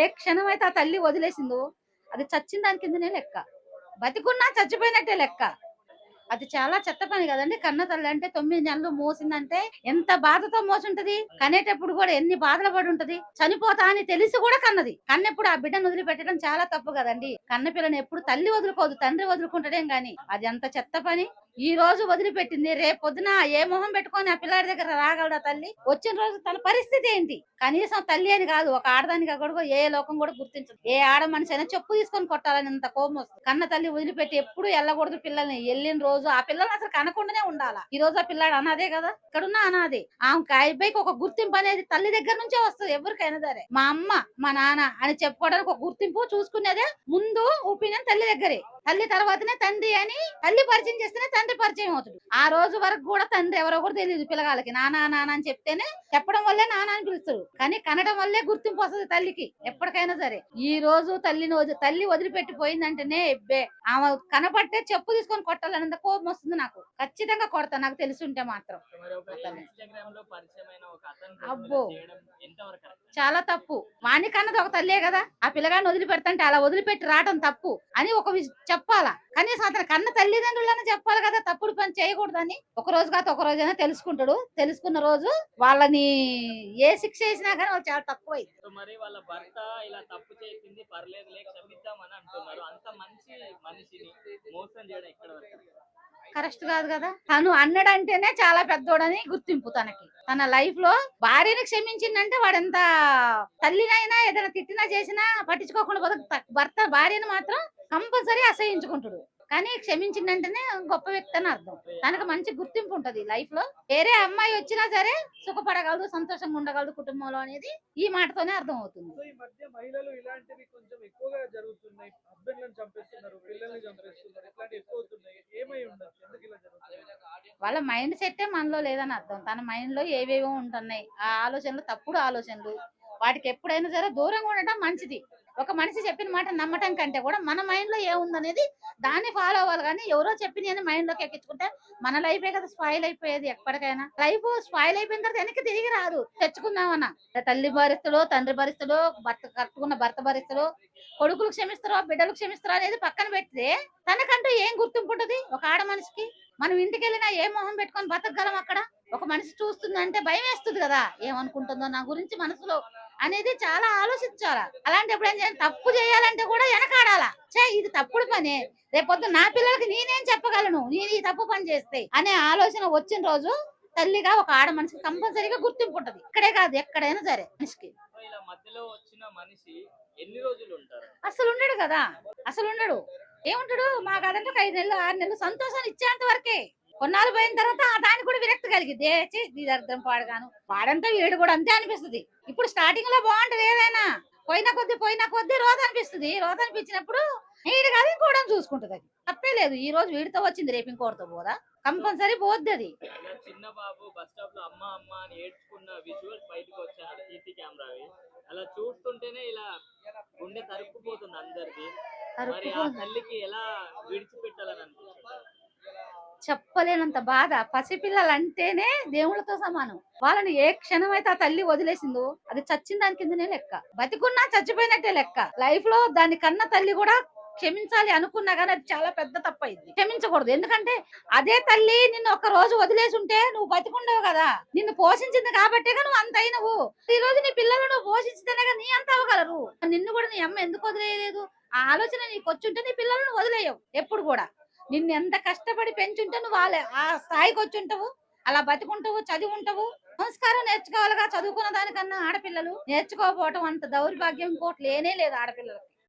ఏ క్షణం అయితే ఆ తల్లి వదిలేసిందో అది చచ్చిన దాని కిందనే లెక్క. బతికున్నా చచ్చిపోయినట్టే లెక్క. అది చాలా చెత్త పని కదండి. కన్న తల్లి అంటే తొమ్మిది నెలలు మోసిందంటే ఎంత బాధతో మోసుంటది? కనేటప్పుడు కూడా ఎన్ని బాధలు పడి ఉంటది చనిపోతా అని తెలిసి కూడా కన్నది. కన్నెప్పుడు ఆ బిడ్డను వదిలిపెట్టడం చాలా తప్పు కదండి. కన్న పిల్లని ఎప్పుడు తల్లి వదులుకోదు తండ్రి వదులుకుంటదేం గాని. అది ఎంత చెత్త పని. ఈ రోజు వదిలిపెట్టింది. రేపు పొద్దున ఏ మొహం పెట్టుకొని ఆ పిల్లాడి దగ్గర రాగలడా తల్లి? వచ్చిన రోజు తన పరిస్థితి ఏంటి? కనీసం తల్లి అని కాదు ఒక ఆడదానికి కూడా ఏ లోకం కూడా గుర్తించదు. ఏ ఆడ మనిషి అయినా చెప్పు తీసుకొని కొట్టాలని ఇంత కోపం వస్తుంది. కన్న తల్లి వదిలిపెట్టి ఎప్పుడు వెళ్ళకూడదు పిల్లల్ని. వెళ్ళిన రోజు ఆ పిల్లల్ని అసలు కనకుండానే ఉండాలా? ఈ రోజు ఆ పిల్లాడు అనాదే కదా? ఇక్కడున్న అనాదే. ఆమె అబ్బాయికి ఒక గుర్తింపు అనేది తల్లి దగ్గర నుంచే వస్తుంది ఎవరికైనా సరే. మా అమ్మ మా నాన్న అని చెప్పుకోవడానికి ఒక గుర్తింపు చూసుకునేదే ముందు ఒపీనియన్ తల్లి దగ్గరే. తల్లి తర్వాతనే తండ్రి అని తల్లి పరిచయం చేస్తేనే తండ్రి పరిచయం అవుతుంది. ఆ రోజు వరకు కూడా తండ్రి ఎవరో కూడా తెలియదు పిల్లగాళ్ళకి. నానా నాన్న అని చెప్తేనే చెప్పడం వల్లే నాన్న అని పిలుస్తారు. కానీ కనడం వల్లే గుర్తింపు వస్తుంది తల్లికి ఎప్పటికైనా సరే. ఈ రోజు తల్లిని వదిలి తల్లి వదిలిపెట్టి పోయిందంటేనే ఎబ్బే ఆమె కనపట్టే చెప్పు తీసుకొని కొట్టాలన్నంత కోపం వస్తుంది నాకు. ఖచ్చితంగా కొడతా నాకు తెలిసి ఉంటే మాత్రం అబ్బో. చాలా తప్పు. వాణి కన్నది ఒక తల్లే కదా. ఆ పిల్లగాన్ని వదిలిపెడతంటే అలా వదిలిపెట్టి రావడం తప్పు అని ఒక చెప్పాలా. కనీసం అతని కన్న తల్లిదండ్రులనే చెప్పాలి కదా. తప్పుడు పని చేయకూడదని ఒక రోజు కాదు ఒక రోజైనా తెలుసుకుంటాడు. తెలుసుకున్న రోజు వాళ్ళని ఏ శిక్ష వేసినా కానీ వాళ్ళు చాలా తక్కువ మరి వాళ్ళ భర్త ఇలా తప్పు చేసింది క్షమిద్దామని అంటున్నారు. అంత మంచి మనిషిని మోసం చేయడం వరకు? కరెక్ట్ కాదు కదా? తను అన్నడంటేనే చాలా పెద్దోడని గుర్తింపు తనకి. తన లైఫ్లో భార్యని క్షమించిందంటే వాడెంత తల్లినైనా ఏదైనా తిట్టినా చేసినా పట్టించుకోకుండా భర్త భార్యను మాత్రం కంపల్సరీ అసహించుకుంటాడు. కానీ క్షమించిందంటేనే గొప్ప వ్యక్తి అని అర్థం. తనకు మంచి గుర్తింపు ఉంటది లైఫ్లో వేరే అమ్మాయి వచ్చినా సరే సుఖపడగలదు సంతోషంగా ఉండగలదు కుటుంబంలో అనేది ఈ మాటతోనే అర్థం అవుతుంది వాళ్ళ మైండ్ సెట్టే మనలో లేదని అర్థం. తన మైండ్లో ఏవేవో ఉంటున్నాయి. ఆ ఆలోచనలు తప్పుడు ఆలోచనలు. వాటికి ఎప్పుడైనా సరే దూరంగా ఉండటం మంచిది. ఒక మనిషి చెప్పిన మాట నమ్మటం కంటే కూడా మన మైండ్లో ఏముందనేది దాన్ని ఫాలో అవ్వాలి. కానీ ఎవరో చెప్పిన మైండ్లోకి ఎక్కించుకుంటే మన లైఫే కదా స్పాయిల్ అయిపోయేది ఎప్పటికైనా. లైఫ్ స్పాయిల్ అయిపోయిన తర్వాత వెనక్కి తిరిగి రాదు. తెచ్చుకుందామన్నా. తల్లి భరిస్తాడో తండ్రి భరిస్తాడో భర్త కట్టుకున్న భర్త భరిస్తాడో కొడుకులు క్షమిస్తారో బిడ్డలు క్షమిస్తారో అనేది పక్కన పెడితే తనకంటూ ఏం గుర్తింపు ఉంటుంది ఒక ఆడ మనిషికి మనం ఇంటికి వెళ్ళినా ఏ మొహం పెట్టుకొని బతకగలం అక్కడ? ఒక మనిషి చూస్తుందంటే భయం వేస్తుంది కదా. ఏమనుకుంటుందో నా గురించి మనసులో అనేది చాలా ఆలోచించాలా. అలాంటప్పుడు ఏం చేయాలి? తప్పు చేయాలంటే కూడా వెనకాడాలా. చే ఇది తప్పుడు పనే. రేపొద్దు నా పిల్లలకి నేనేం చెప్పగలను? నేను ఈ తప్పు పని చేస్తే అనే ఆలోచన వచ్చిన రోజు తల్లిగా ఒక ఆడ మనిషికి కంపల్సరీగా గుర్తింపు ఉంటది. ఇక్కడే కాదు ఎక్కడైనా సరే మనిషికి. అసలు ఉండడు కదా. అసలు ఉండడు. ఏముంటాడు? మాకు అదంటే ఒక ఐదు నెలలు ఆరు నెలలు సంతోషాన్ని ఇచ్చేంత వరకే. కొన్నాళ్ళు పోయిన తర్వాత దానికి కూడా విరక్తి కలిగింది ఇది అర్థం పాడగాను. వాడంతా వీడు కూడా అంతే అనిపిస్తుంది. ఇప్పుడు స్టార్టింగ్లో బాగుంటది ఏదైనా. పోయిన కొద్ది పోయిన కొద్ది రోజు అనిపిస్తుంది. రోజు అనిపించినప్పుడు వీడు కాదు ఇంకోవడం చూసుకుంటది అది. తప్పే లేదు. ఈ రోజు వీడితో వచ్చింది రేపు ఇంకోటితో పోదా? కంపల్సరీ పోద్ది అది. ఇలా చిన్న బాబు బస్ స్టాప్లో అమ్మ అమ్మ అని ఏడ్చుకున్న విజువల్స్ బయటకు కెమెరావి అలా చూస్తుంటేనే ఇలా గుండె తరుక్కుపోతుంది అందరిది. మరి ఆ తరుక్కుపోతుంది. తల్లికి ఎలా విడిచిపెట్టాలని చెప్పలేనంత బాధ. పసిపిల్లలు అంటేనే దేవుళ్ళతో సమానం. వాళ్ళని ఏ క్షణం అయితే ఆ తల్లి వదిలేసిందో అది చచ్చిన దాని కిందనే లెక్క. బతికున్నా చచ్చిపోయినట్టే లెక్క. లైఫ్లో దాని కన్న తల్లి కూడా క్షమించాలి అనుకున్నా కానీ అది చాలా పెద్ద తప్ప అయింది క్షమించకూడదు. ఎందుకంటే అదే తల్లి నిన్ను ఒక రోజు వదిలేసి ఉంటే నువ్వు బతికుండవు కదా. నిన్ను పోషించింది కాబట్టేగా నువ్వు అంత అయినవు. ఈ రోజు నీ పిల్లలు నువ్వు పోషించితేనే నీ అంత అవ్వగలరు. నిన్ను కూడా నీ అమ్మ ఎందుకు వదిలేయలేదు? ఆ ఆలోచన నీకు వచ్చుంటే నీ పిల్లలను వదిలేయవు. ఎప్పుడు కూడా. నిన్ను ఎంత కష్టపడి పెంచుంటే నువ్వు వాళ్ళే. ఆ స్థాయికి వచ్చి ఉంటావు అలా బతికుంటావు చదివి ఉంటావు సంస్కారం నేర్చుకోవాలిగా చదువుకున్న దానికన్నా ఆడపిల్లలు నేర్చుకోకపోవటం అంత దౌర్భాగ్యం ఇంకోటి లేనే లేదు ఆడపిల్లలకి.